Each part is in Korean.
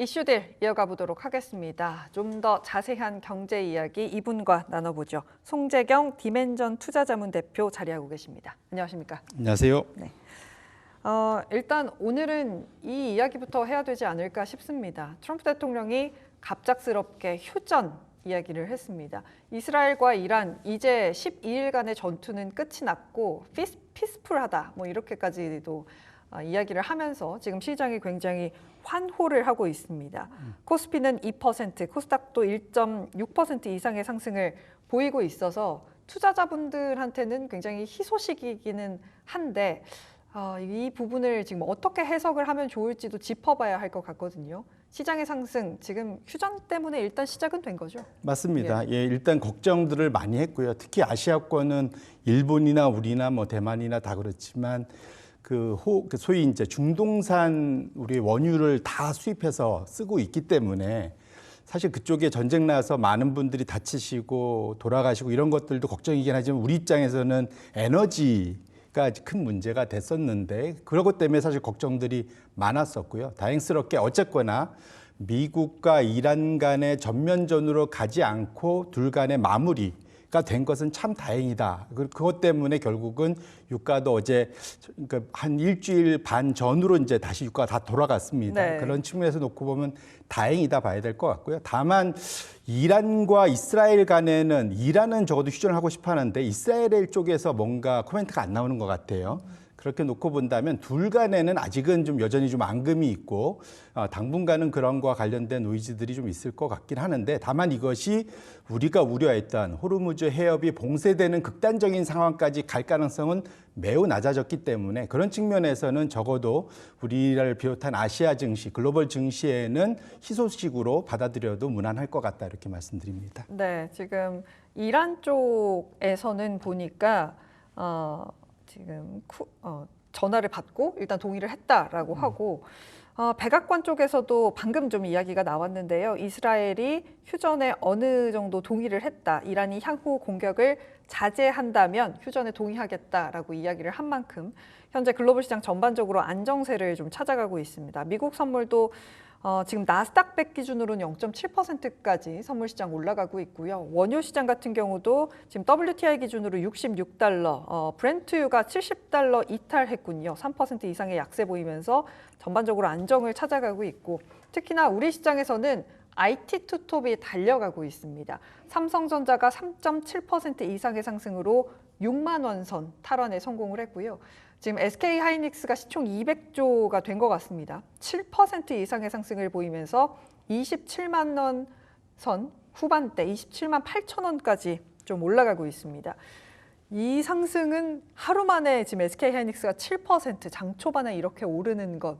이슈들 이어가 보도록 하겠습니다. 좀 더 자세한 경제 이야기 이분과 나눠보죠. 송재경 디멘전 투자자문 대표 자리하고 계십니다. 안녕하십니까? 안녕하세요. 어, 일단 오늘은 이 이야기부터 해야 되지 않을까 싶습니다. 트럼프 대통령이 갑작스럽게 휴전 이야기를 했습니다. 이스라엘과 이란 이제 12일간의 전투는 끝이 났고 피스, 피스풀하다 뭐 이렇게까지도 어, 이야기를 하면서 지금 시장이 굉장히 환호를 하고 있습니다. 코스피는 2%, 코스닥도 1.6% 이상의 상승을 보이고 있어서 투자자분들한테는 굉장히 희소식이기는 한데 어, 이 부분을 지금 어떻게 해석을 하면 좋을지도 짚어봐야 할 것 같거든요. 시장의 상승 지금 휴전 때문에 일단 시작은 된 거죠. 맞습니다. 예, 일단 걱정들을 많이 했고요. 특히 아시아권은 일본이나 우리나 뭐 대만이나 다 그렇지만 그, 호, 그 소위 이제 중동산 우리 원유를 다 수입해서 쓰고 있기 때문에 사실 그쪽에 전쟁 나서 많은 분들이 다치시고 돌아가시고 이런 것들도 걱정이긴 하지만 우리 입장에서는 에너지 가 큰 문제가 됐었는데 것 때문에 사실 걱정들이 많았었고요. 다행스럽게 어쨌거나 미국과 이란 간의 전면전으로 가지 않고 둘 간의 마무리가 된 것은 참 다행이다. 그- 그것 때문에 결국은 유가도 어제 그러니까 한 일주일 반 전으로 이제 다시 유가가 다 돌아갔습니다. 네. 그런 측면에서 놓고 보면 다행이다 봐야 될 것 같고요. 다만 이란과 이스라엘 간에는 이란은 적어도 휴전을 하고 싶어 하는데 이스라엘 쪽에서 뭔가 코멘트가 안 나오는 것 같아요. 그렇게 놓고 본다면 둘 간에는 아직은 좀 여전히 좀 앙금이 있고 어, 당분간은 그런 거와 관련된 노이즈들이 좀 있을 것 같긴 하는데 다만 이것이 우리가 우려했던 호르무즈 해협이 봉쇄되는 극단적인 상황까지 갈 가능성은 매우 낮아졌기 때문에 그런 측면에서는 적어도 우리를 비롯한 아시아 증시, 글로벌 증시에는 희소식으로 받아들여도 무난할 것 같다 이렇게 말씀드립니다. 네, 지금 이란 쪽에서는 보니까 어, 지금 쿠, 어, 전화를 받고 일단 동의를 했다라고 하고 어, 백악관 쪽에서도 방금 좀 이야기가 나왔는데요. 이스라엘이 휴전에 어느 정도 동의를 했다. 이란이 향후 공격을 자제한다면 휴전에 동의하겠다라고 이야기를 한 만큼 현재 글로벌 시장 전반적으로 안정세를 좀 찾아가고 있습니다. 미국 선물도 어, 지금 나스닥 100 기준으로는 0.7%까지 선물 시장 올라가고 있고요. 원유 시장 같은 경우도 지금 WTI 기준으로 66달러, 어, 브렌트유가 70달러 이탈했군요. 3% 이상의 약세 보이면서 전반적으로 안정을 찾아가고 있고 특히나 우리 시장에서는 IT 투톱이 달려가고 있습니다. 삼성전자가 3.7% 이상의 상승으로 6만 원선 탈환에 성공을 했고요. 지금 SK 하이닉스가 시총 200조가 된 것 같습니다. 7% 이상의 상승을 보이면서 27만 원 선 후반대 27만 8천 원까지 좀 올라가고 있습니다. 이 상승은 하루 만에 지금 SK 하이닉스가 7%장 초반에 이렇게 오르는 것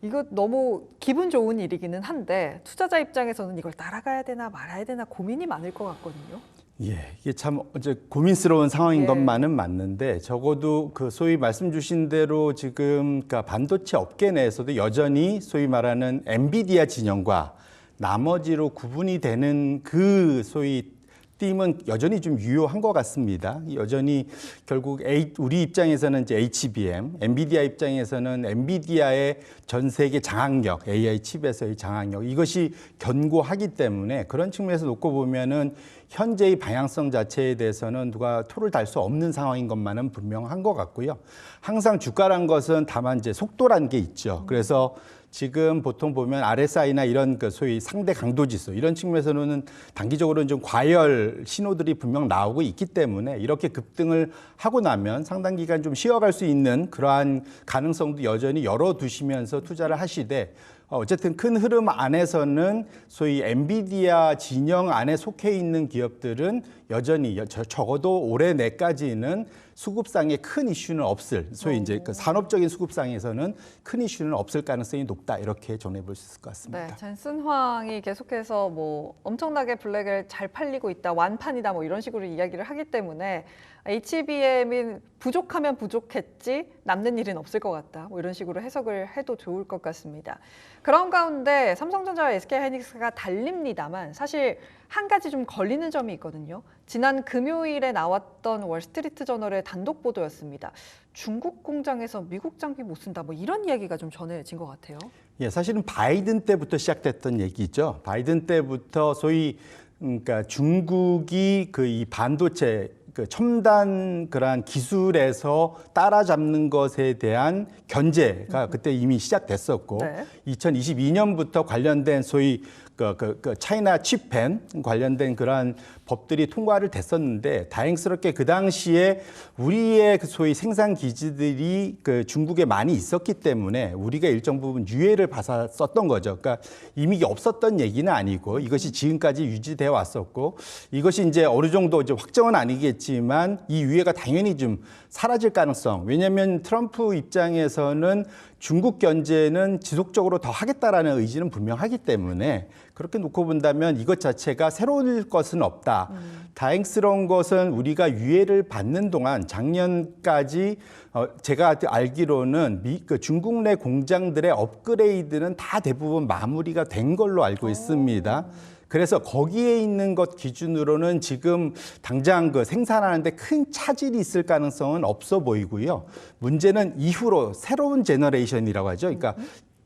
이거 너무 기분 좋은 일이기는 한데 투자자 입장에서는 이걸 따라가야 되나 말아야 되나 고민이 많을 것 같거든요. 예, 이게 참 이제 고민스러운 상황인 예. 것만은 맞는데 적어도 그 소위 말씀 주신 대로 지금 그러니까 반도체 업계 내에서도 여전히 소위 말하는 엔비디아 진영과 나머지로 구분이 되는 그 소위 띠은 여전히 좀 유효한 것 같습니다. 여전히 결국 A- 우리 입장에서는 이제 HBM, 엔비디아 입장에서는 엔비디아의 전 세계 장악력, AI 칩에서의 장악력 이것이 견고하기 때문에 그런 측면에서 놓고 보면은 현재의 방향성 자체에 대해서는 누가 토를 달 수 없는 상황인 것만은 분명한 것 같고요. 항상 주가란 것은 다만 이제 속도란 게 있죠. 그래서 지금 보통 보면 RSI나 이런 그 소위 상대 강도 지수 이런 측면에서는 단기적으로는 좀 과열 신호들이 분명 나오고 있기 때문에 이렇게 급등을 하고 나면 상당 기간 좀 쉬어갈 수 있는 그러한 가능성도 여전히 열어두시면서 투자를 하시되 어, 어쨌든 큰 흐름 안에서는 소위 엔비디아 진영 안에 속해 있는 기업들은 여전히 적어도 올해 내까지는 수급상에 큰 이슈는 없을 소위 이제 그 산업적인 수급상에서는 큰 이슈는 없을 가능성이 높다 이렇게 전해볼 수 있을 것 같습니다. 네, 젠슨황이 계속해서 뭐 엄청나게 블랙을 잘 팔리고 있다, 완판이다 뭐 이런 식으로 이야기를 하기 때문에 HBM이 부족하면 부족했지 남는 일은 없을 것 같다. 뭐 이런 식으로 해석을 해도 좋을 것 같습니다. 그런 가운데 삼성전자와 SK 하이닉스가 달립니다만 사실 한 가지 좀 걸리는 점이 있거든요. 지난 금요일에 나왔던 월스트리트 저널의 단독 보도였습니다. 중국 공장에서 미국 장비 못 쓴다. 뭐 이런 이야기가 좀 전해진 것 같아요. 예, 사실은 바이든 때부터 시작됐던 얘기죠. 바이든 때부터 소위 그러니까 중국이 그 이 반도체 그 첨단 그러한 기술에서 따라잡는 것에 대한 견제가 그때 이미 시작됐었고 네. 2022년부터 관련된 소위 그, 그, 그 차이나 칩펜 관련된 그러한 법들이 통과를 됐었는데 다행스럽게 그 당시에 우리의 그 소위 생산 기지들이 그 중국에 많이 있었기 때문에 우리가 일정 부분 유예를 받았었던 거죠. 그러니까 이미 없었던 얘기는 아니고 이것이 지금까지 유지돼 왔었고 이것이 이제 어느 정도 이제 확정은 아니겠지만 이 유예가 당연히 좀 사라질 가능성. 왜냐하면 트럼프 입장에서는 중국 견제는 지속적으로 더 하겠다라는 의지는 분명하기 때문에 그렇게 놓고 본다면 이것 자체가 새로울 것은 없다. 다행스러운 것은 우리가 유예를 받는 동안 작년까지 어, 제가 알기로는 미, 그 중국 내 공장들의 업그레이드는 다 대부분 마무리가 된 걸로 알고 있습니다. 그래서 거기에 있는 것 기준으로는 지금 당장 그 생산하는데 큰 차질이 있을 가능성은 없어 보이고요. 문제는 이후로 새로운 제너레이션이라고 하죠. 그러니까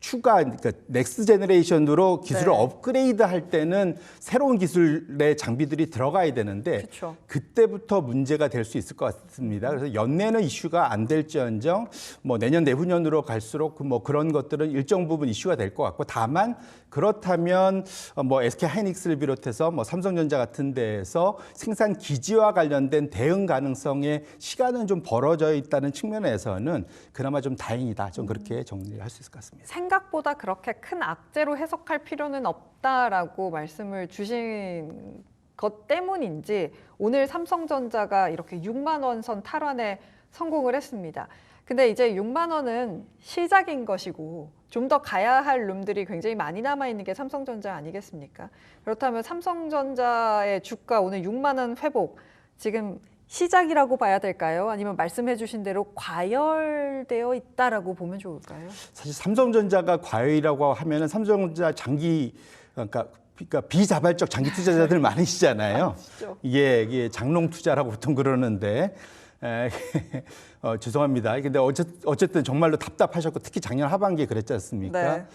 추가 그러니까 넥스트 제너레이션으로 기술을 네. 업그레이드 할 때는 새로운 기술의 장비들이 들어가야 되는데 그쵸. 그때부터 문제가 될 수 있을 것 같습니다. 그래서 연내는 이슈가 안 될지언정 뭐 내년 내후년으로 갈수록 그뭐 그런 것들은 일정 부분 이슈가 될 것 같고 다만 그렇다면 어, 뭐 SK 하이닉스를 비롯해서 뭐 삼성전자 같은 데에서 생산 기지와 관련된 대응 가능성의 시간은 좀 벌어져 있다는 측면에서는 그나마 좀 다행이다. 좀 그렇게 정리를 할 수 있을 것 같습니다. 생각 보다 그렇게 큰 악재로 해석할 필요는 없다라고 말씀을 주신 것 때문인지 오늘 삼성전자가 이렇게 6만 원선 탈환에 성공을 했습니다. 근데 이제 6만 원은 시작인 것이고 좀 더 가야 할 룸들이 굉장히 많이 남아 있는 게 삼성전자 아니겠습니까? 그렇다면 삼성전자의 주가 오늘 6만 원 회복 지금 시작이라고 봐야 될까요? 아니면 말씀해 주신 대로 과열되어 있다라고 보면 좋을까요? 사실 삼성전자가 과열이라고 하면은 삼성전자 장기 그러니까 그러니까 비자발적 장기 투자자들 많으시잖아요. 아시죠? 이게, 이게 장롱 투자라고 보통 그러는데 에, 어, 죄송합니다. 근데 어쨌, 어쨌든 정말로 답답하셨고 특히 작년 하반기에 그랬지 않습니까? 네.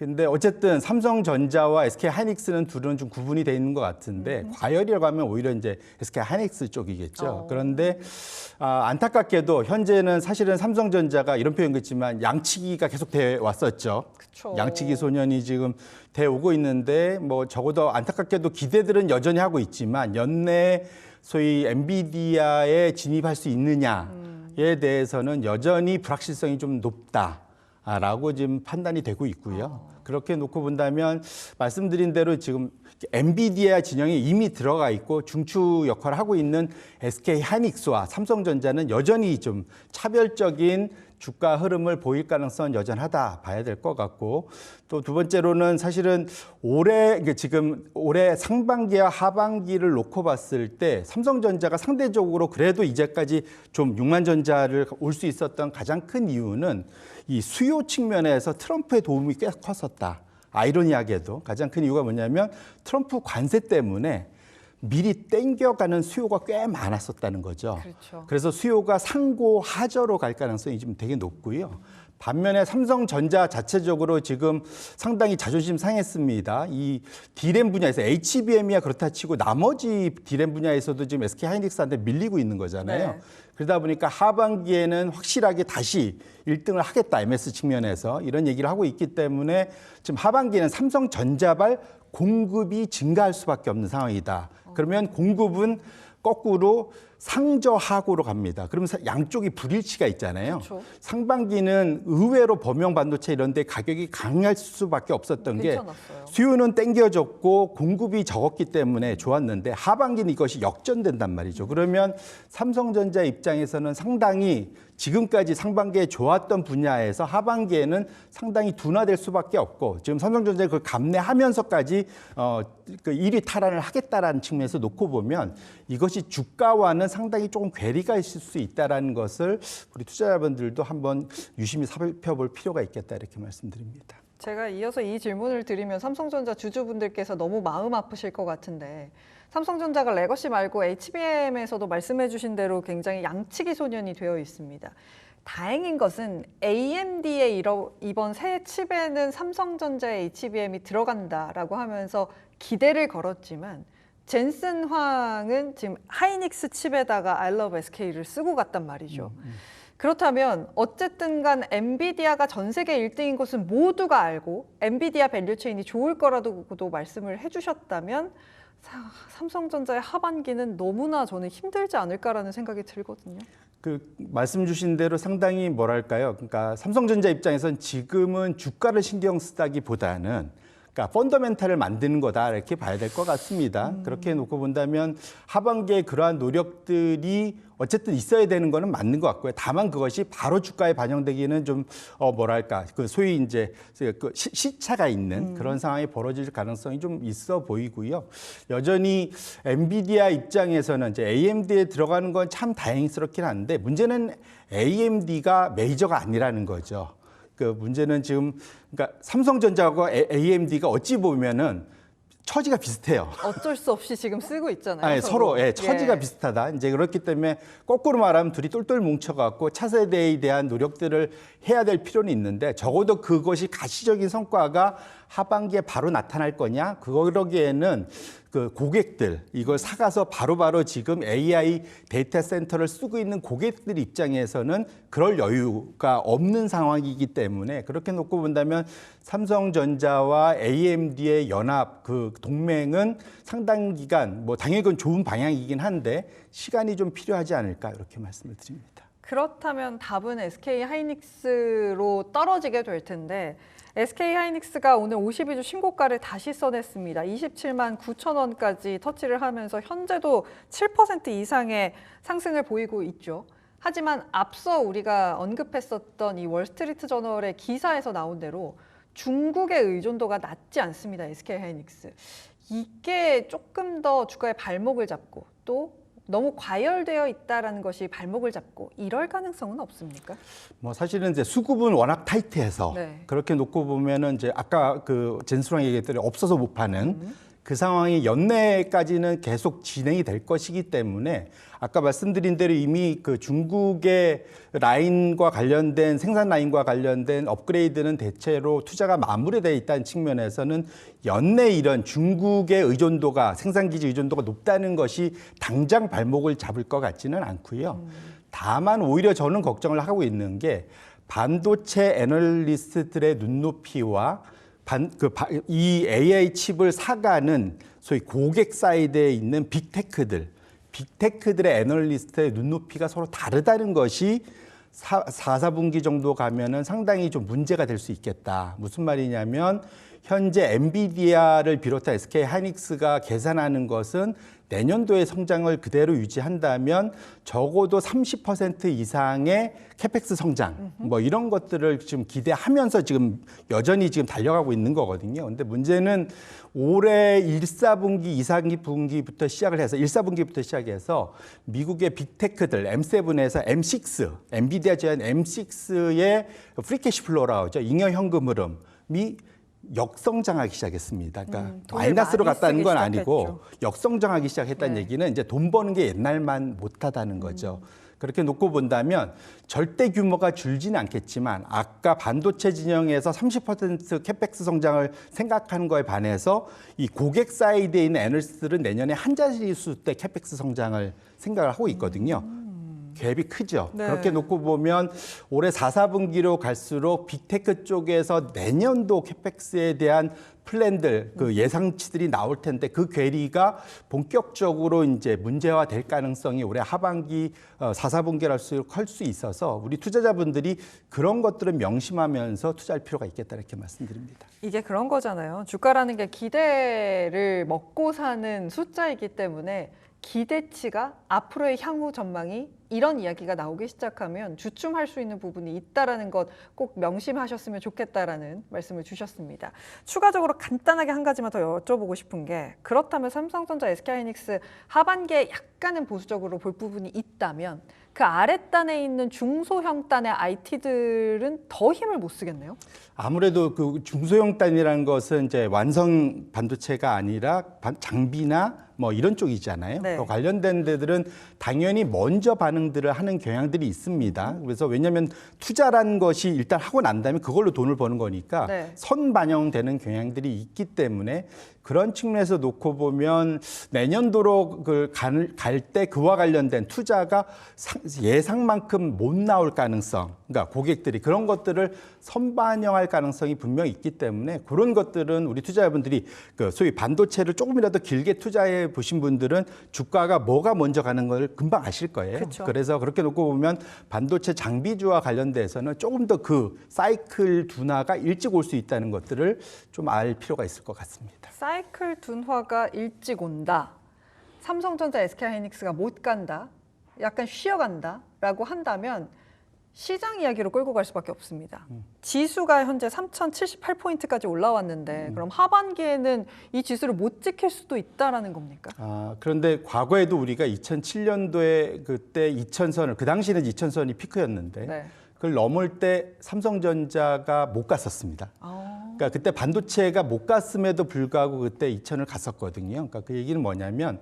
근데 어쨌든 삼성전자와 SK 하이닉스는 둘은 좀 구분이 돼 있는 것 같은데 과열이라고 하면 오히려 이제 SK 하이닉스 쪽이겠죠. 어. 그런데 아, 안타깝게도 현재는 사실은 삼성전자가 이런 표현이겠지만 양치기가 계속 돼 왔었죠. 그쵸. 양치기 소년이 지금 돼 오고 있는데 뭐 적어도 안타깝게도 기대들은 여전히 하고 있지만 연내 소위 엔비디아에 진입할 수 있느냐에 대해서는 여전히 불확실성이 좀 높다. 라고 지금 판단이 되고 있고요. 그렇게 놓고 본다면 말씀드린 대로 지금 엔비디아 진영에 이미 들어가 있고 중추 역할을 하고 있는 SK 하이닉스와 삼성전자는 여전히 좀 차별적인 주가 흐름을 보일 가능성은 여전하다 봐야 될 것 같고 또 두 번째로는 사실은 올해 지금 올해 상반기와 하반기를 놓고 봤을 때 삼성전자가 상대적으로 그래도 이제까지 좀 6만 전자를 올 수 있었던 가장 큰 이유는 이 수요 측면에서 트럼프의 도움이 꽤 컸었다. 아이러니하게도 가장 큰 이유가 뭐냐면 트럼프 관세 때문에 미리 땡겨가는 수요가 꽤 많았었다는 거죠. 그렇죠. 그래서 수요가 상고 하저로 갈 가능성이 좀 되게 높고요. 반면에 삼성전자 자체적으로 지금 상당히 자존심 상했습니다. 이 디램 분야에서 HBM이야 그렇다 치고 나머지 디램 분야에서도 지금 SK 하이닉스한테 밀리고 있는 거잖아요. 네. 그러다 보니까 하반기에는 확실하게 다시 1등을 하겠다 MS 측면에서 이런 얘기를 하고 있기 때문에 지금 하반기에는 삼성전자발 공급이 증가할 수밖에 없는 상황이다. 그러면 공급은 거꾸로 상저하고로 갑니다. 그러면 서 양쪽이 불일치가 있잖아요. 그렇죠. 상반기는 의외로 범용 반도체 이런 데 가격이 강할 수밖에 없었던 게 괜찮았어요. 수요는 땡겨졌고 공급이 적었기 때문에 좋았는데 하반기는 이것이 역전된단 말이죠. 그러면 삼성전자 입장에서는 상당히 지금까지 상반기에 좋았던 분야에서 하반기에는 상당히 둔화될 수밖에 없고 지금 삼성전자 그걸 감내하면서까지 어, 그 1위 탈환을 하겠다라는 측면에서 놓고 보면 이것이 주가와는 상당히 조금 괴리가 있을 수 있다라는 것을 우리 투자자분들도 한번 유심히 살펴볼 필요가 있겠다 이렇게 말씀드립니다. 제가 이어서 이 질문을 드리면 삼성전자 주주분들께서 너무 마음 아프실 것 같은데 삼성전자가 레거시 말고 HBM에서도 말씀해 주신 대로 굉장히 양치기 소년이 되어 있습니다. 다행인 것은 AMD의 이번 새 칩에는 삼성전자의 HBM이 들어간다라고 하면서 기대를 걸었지만 젠슨 황은 지금 하이닉스 칩에다가 I love SK를 쓰고 갔단 말이죠. 그렇다면 어쨌든 간 엔비디아가 전 세계 1등인 것은 모두가 알고 엔비디아 밸류체인이 좋을 거라고도 말씀을 해주셨다면 사- 삼성전자의 하반기는 너무나 저는 힘들지 않을까라는 생각이 들거든요. 그 말씀 주신 대로 상당히 뭐랄까요? 그러니까 삼성전자 입장에선 지금은 주가를 신경 쓰다기보다는 그러니까 펀더멘탈을 만드는 거다 이렇게 봐야 될 것 같습니다. 그렇게 놓고 본다면 하반기에 그러한 노력들이 어쨌든 있어야 되는 거는 맞는 것 같고요. 다만 그것이 바로 주가에 반영되기는 좀 어 뭐랄까 그 소위 이제 그 시- 시차가 있는 그런 상황이 벌어질 가능성이 좀 있어 보이고요. 여전히 엔비디아 입장에서는 이제 AMD에 들어가는 건 참 다행스럽긴 한데 문제는 AMD가 메이저가 아니라는 거죠. 그 문제는 지금 그러니까 삼성전자하고 AMD가 어찌 보면은 처지가 비슷해요. 어쩔 수 없이 지금 쓰고 있잖아요. 아니, 서로 예, 처지가 예. 비슷하다. 이제 그렇기 때문에 거꾸로 말하면 둘이 똘똘 뭉쳐갖고 차세대에 대한 노력들을 해야 될 필요는 있는데 적어도 그것이 가시적인 성과가 하반기에 바로 나타날 거냐? 그러기에는 그 고객들 이걸 사가서 바로 바로 지금 AI 데이터 센터를 쓰고 있는 고객들 입장에서는 그럴 여유가 없는 상황이기 때문에 그렇게 놓고 본다면 삼성전자와 AMD의 연합 그 동맹은 상당 기간 뭐 당연히 좋은 방향이긴 한데 시간이 좀 필요하지 않을까 이렇게 말씀을 드립니다. 그렇다면 답은 SK 하이닉스로 떨어지게 될 텐데 SK 하이닉스가 오늘 52주 신고가를 다시 써냈습니다. 27만 9천 원까지 터치를 하면서 현재도 7% 이상의 상승을 보이고 있죠. 하지만 앞서 우리가 언급했었던 이 월스트리트 저널의 기사에서 나온 대로 중국의 의존도가 낮지 않습니다. SK 하이닉스. 이게 조금 더 주가의 발목을 잡고 또 너무 과열되어 있다라는 것이 발목을 잡고 이럴 가능성은 없습니까? 뭐 사실은 이제 수급은 워낙 타이트해서 네. 그렇게 놓고 보면은 이제 아까 그 젠수랑 얘기했더니 없어서 못 파는 그 상황이 연내까지는 계속 진행이 될 것이기 때문에 아까 말씀드린 대로 이미 그 중국의 라인과 관련된 생산 라인과 관련된 업그레이드는 대체로 투자가 마무리되어 있다는 측면에서는 연내 이런 중국의 의존도가 생산 기지 의존도가 높다는 것이 당장 발목을 잡을 것 같지는 않고요. 다만 오히려 저는 걱정을 하고 있는 게 반도체 애널리스트들의 눈높이와 반, 그, 바- 이 AI 칩을 사가는 소위 고객 사이드에 있는 빅테크들, 빅테크들의 애널리스트의 눈높이가 서로 다르다는 것이 사, 4, 4분기 정도 가면은 상당히 좀 문제가 될 수 있겠다. 무슨 말이냐면 현재 엔비디아를 비롯한 SK 하이닉스가 계산하는 것은 내년도의 성장을 그대로 유지한다면 적어도 30% 이상의 캐펙스 성장 뭐 이런 것들을 지금 기대하면서 지금 여전히 지금 달려가고 있는 거거든요. 근데 문제는 올해 1, 4분기, 2, 4분기부터 시작을 해서 1, 4분기부터 시작해서 미국의 빅테크들 M7에서 M6, 엔비디아 제한 M6의 프리캐시 플로라고 하죠. 잉여 현금 흐름이 역성장하기 시작했습니다. 그러니까 음, 마이너스로 갔다는 건 아니고 시작했죠. 역성장하기 시작했다는 네. 얘기는 이제 돈 버는 게 옛날만 못하다는 거죠. 그렇게 놓고 본다면 절대 규모가 줄지는 않겠지만 아까 반도체 진영에서 30% 캐펙스 성장을 생각하는 거에 반해서 이 고객 사이드에 있는 애널리스트들은 내년에 한 자릿수 때 캐펙스 성장을 생각을 하고 있거든요. 갭이 크죠. 네. 그렇게 놓고 보면 올해 4, 4분기로 갈수록 빅테크 쪽에서 내년도 캐펙스에 대한 플랜들, 그 예상치들이 나올 텐데 그 괴리가 본격적으로 이제 문제화 될 가능성이 올해 하반기 어, 4, 4분기랄수록 클 수 있어서 우리 투자자분들이 그런 것들을 명심하면서 투자할 필요가 있겠다 이렇게 말씀드립니다. 이게 그런 거잖아요. 주가라는 게 기대를 먹고 사는 숫자이기 때문에 기대치가 앞으로의 향후 전망이 이런 이야기가 나오기 시작하면 주춤할 수 있는 부분이 있다라는 것 꼭 명심하셨으면 좋겠다라는 말씀을 주셨습니다. 추가적으로 간단하게 한 가지만 더 여쭤보고 싶은 게 그렇다면 삼성전자, SK하이닉스 하반기에 약간은 보수적으로 볼 부분이 있다면 그 아랫단에 있는 중소형 단의 IT들은 더 힘을 못 쓰겠네요. 아무래도 그 중소형 단이라는 것은 이제 완성 반도체가 아니라 반- 장비나 뭐 이런 쪽이잖아요. 네. 그 관련된 데들은 당연히 먼저 반응들을 하는 경향들이 있습니다. 그래서 왜냐하면 투자란 것이 일단 하고 난 다음에 그걸로 돈을 버는 거니까 네. 선 반영되는 경향들이 있기 때문에 그런 측면에서 놓고 보면 내년도로 갈 때 그와 관련된 투자가 상- 예상만큼 못 나올 가능성, 그러니까 고객들이 그런 것들을 선반영할 가능성이 분명히 있기 때문에 그런 것들은 우리 투자자분들이 그 소위 반도체를 조금이라도 길게 투자해 보신 분들은 주가가 뭐가 먼저 가는 걸 금방 아실 거예요. 그쵸. 그래서 그렇게 놓고 보면 반도체 장비주와 관련돼서는 조금 더 그 사이클 둔화가 일찍 올 수 있다는 것들을 좀 알 필요가 있을 것 같습니다. 사이클 둔화가 일찍 온다. 삼성전자, SK하이닉스가 못 간다. 약간 쉬어간다라고 한다면 시장 이야기로 끌고 갈 수밖에 없습니다. 지수가 현재 3,078포인트까지 올라왔는데 그럼 하반기에는 이 지수를 못 지킬 수도 있다라는 겁니까? 아, 그런데 과거에도 우리가 2007년도에 그때 2000선을 그 당시에는 2000선이 피크였는데 네. 그걸 넘을 때 삼성전자가 못 갔었습니다. 아, 그러니까 그때 반도체가 못 갔음에도 불구하고 그때 2천을 갔었거든요. 그러니까 그 얘기는 뭐냐면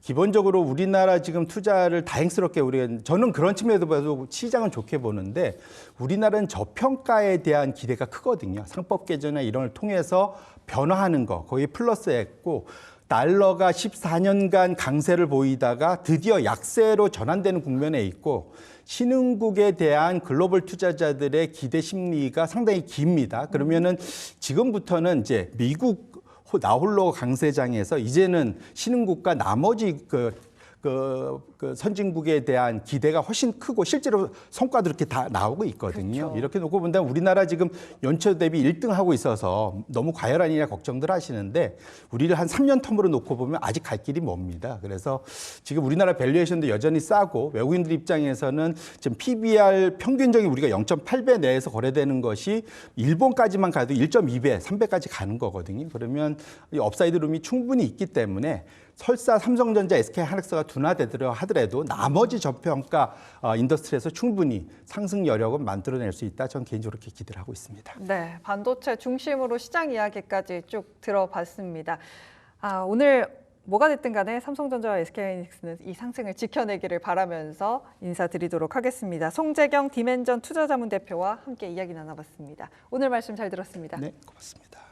기본적으로 우리나라 지금 투자를 다행스럽게 우리가 저는 그런 측면에서 봐도 시장은 좋게 보는데 우리나라는 저평가에 대한 기대가 크거든요. 상법 개정이나 이런 걸 통해서 변화하는 거 거의 플러스했고 달러가 14년간 강세를 보이다가 드디어 약세로 전환되는 국면에 있고 신흥국에 대한 글로벌 투자자들의 기대 심리가 상당히 깁니다. 그러면은 지금부터는 이제 미국 호- 나홀로 강세장에서 이제는 신흥국과 나머지 그, 그, 그 선진국에 대한 기대가 훨씬 크고 실제로 성과도 이렇게 다 나오고 있거든요. 그렇죠. 이렇게 놓고 본다면 우리나라 지금 연초 대비 1등 하고 있어서 너무 과열 아니냐 걱정들 하시는데 우리를 한 3년 텀으로 놓고 보면 아직 갈 길이 멉니다. 그래서 지금 우리나라 밸류에이션도 여전히 싸고 외국인들 입장에서는 지금 PBR 평균적인 우리가 0.8배 내에서 거래되는 것이 일본까지만 가도 1.2배, 3배까지 가는 거거든요. 그러면 이 업사이드 룸이 충분히 있기 때문에 설사 삼성전자, SK 하이닉스가 둔화되더라 하더라도 나머지 저평가 어, 인더스트리에서 충분히 상승 여력은 만들어낼 수 있다. 저는 개인적으로 그렇게 기대를 하고 있습니다. 네, 반도체 중심으로 시장 이야기까지 쭉 들어봤습니다. 아, 오늘 뭐가 됐든 간에 삼성전자와 SK하이닉스는 이 상승을 지켜내기를 바라면서 인사드리도록 하겠습니다. 송재경 디멘전 투자자문 대표와 함께 이야기 나눠봤습니다. 오늘 말씀 잘 들었습니다. 네, 고맙습니다.